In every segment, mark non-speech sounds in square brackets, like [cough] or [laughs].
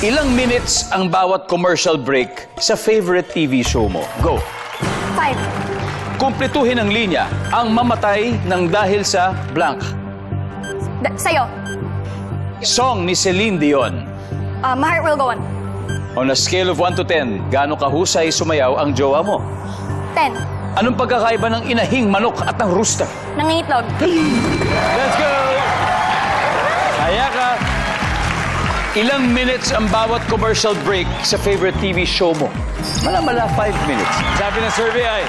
Ilang minutes ang bawat commercial break sa favorite TV show mo? Go. Five. Kumpletuhin ang linya ang mamatay ng dahil sa blank. Da- sa'yo. Song ni Celine Dion. Uh, my heart will go on. On a scale of 1 to 10, gaano kahusay sumayaw ang jowa mo? Ten. Anong pagkakaiba ng inahing manok at ng rooster? Nangingitlog. Let's go! Ilang minutes ang bawat commercial break sa favorite TV show mo? Malamala, 5 minutes. Sabi ng survey ay...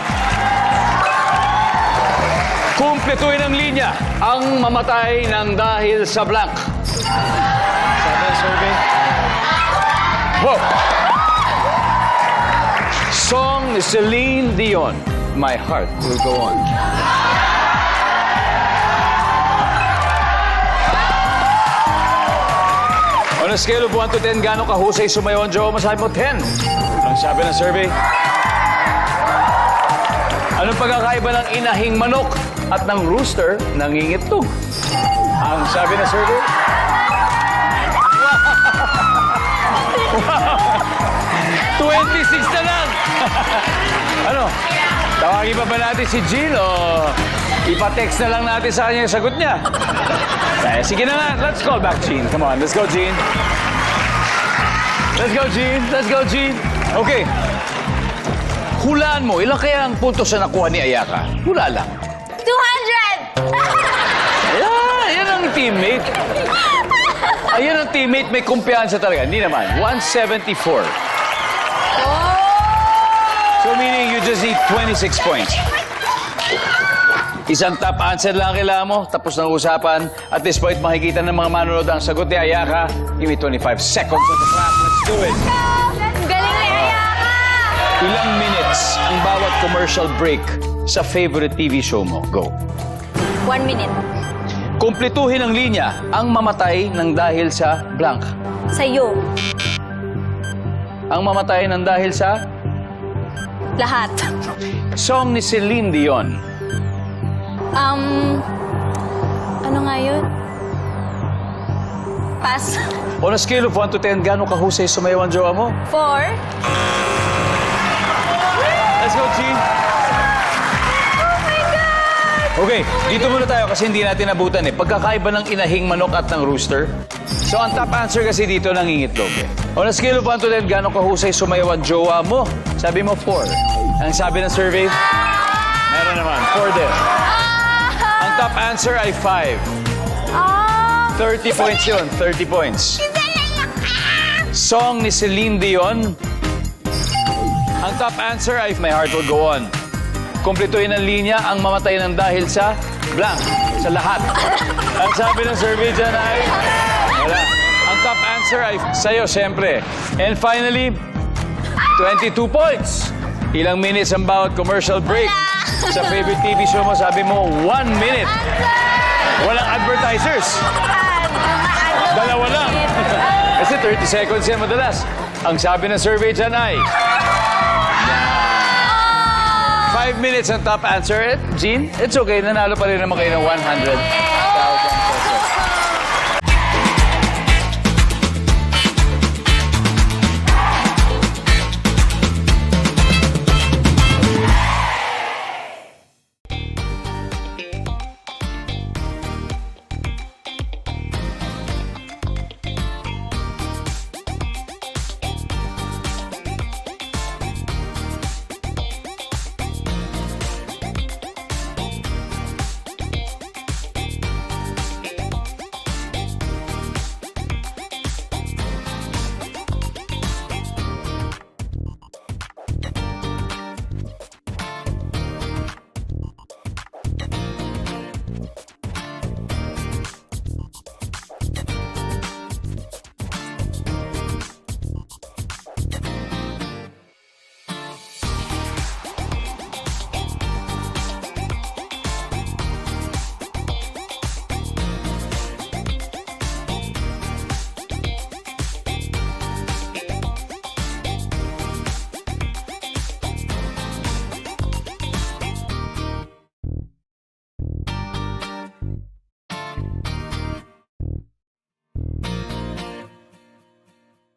Kumpletuhin ang linya ang mamatay ng dahil sa blank. Sabi ng survey... Whoa! Song Celine Dion. My heart will go on. On a scale of 1 to 10, gaano kahusay sumayaw ang jowa mo? Sabi mo, 10. Ang sabi ng survey? Anong pagkakaiba ng inahing manok at ng rooster nangingitlog? Ang sabi ng survey? [laughs] Wow! 26 na lang! [laughs] ano? Tawagin pa ba natin si Jill o ipa-text na lang natin sa kanya yung sagot niya? Eh, sige na nga. Let's call back Jean. Come on, let's go, Jean. Let's go, Jean. Let's go, Jean. Okay. Hulaan mo, ilang kaya ang puntos na nakuha ni Ayaka? Hula lang. 200! [laughs] Ayan, yan ang teammate. Ayan ang teammate, may kumpiyansa talaga. Hindi naman. 174. So meaning you just need 26 points. Isang top answer lang ang kailangan mo, tapos ng usapan. At this point, makikita ng mga manonood ang sagot ni Ayaka. Give me 25 seconds on the clock. Let's do it. Galing ni Ayaka! Ilang minutes ang bawat commercial break sa favorite TV show mo? Go. One minute. Kumpletuhin ang linya ang mamatay ng dahil sa blank. Sa'yo. Ang mamatay ng dahil sa Lahat. song ni Celine Dion. Um, ano nga yun? Pass. [laughs] On a scale of 1 to 10, gano'ng kahusay sumayaw ang jowa mo? Four. Let's go, Jean. Oh my God! Okay, dito muna tayo kasi hindi natin nabutan eh. Pagkakaiba ng inahing manok at ng rooster. So, ang top answer kasi dito nangingitlog eh. On a scale of 1 to 10, gano'ng kahusay sumayaw ang jowa mo? Sabi mo, 4. Ang sabi ng survey? Meron naman, 4 din. Ang top answer ay 5. Ah! 30 points yun, 30 points. Song ni Celine Dion. Ang top answer ay My Heart Will Go On. Kumpletuhin ang linya ang mamatay ng dahil sa blank, sa lahat. Ang sabi ng survey dyan ay wala. Ang top answer ay sa'yo, siyempre. And finally, 22 points. Ilang minutes ang bawat commercial break. Sa favorite TV show mo, sabi mo, 1 minute. Walang advertisers. Dalawa lang. Kasi 30 seconds yan madalas. Ang sabi ng survey dyan ay... 5 minutes ang top answer. Jean, it's okay. Nanalo pa rin naman kayo ng 100.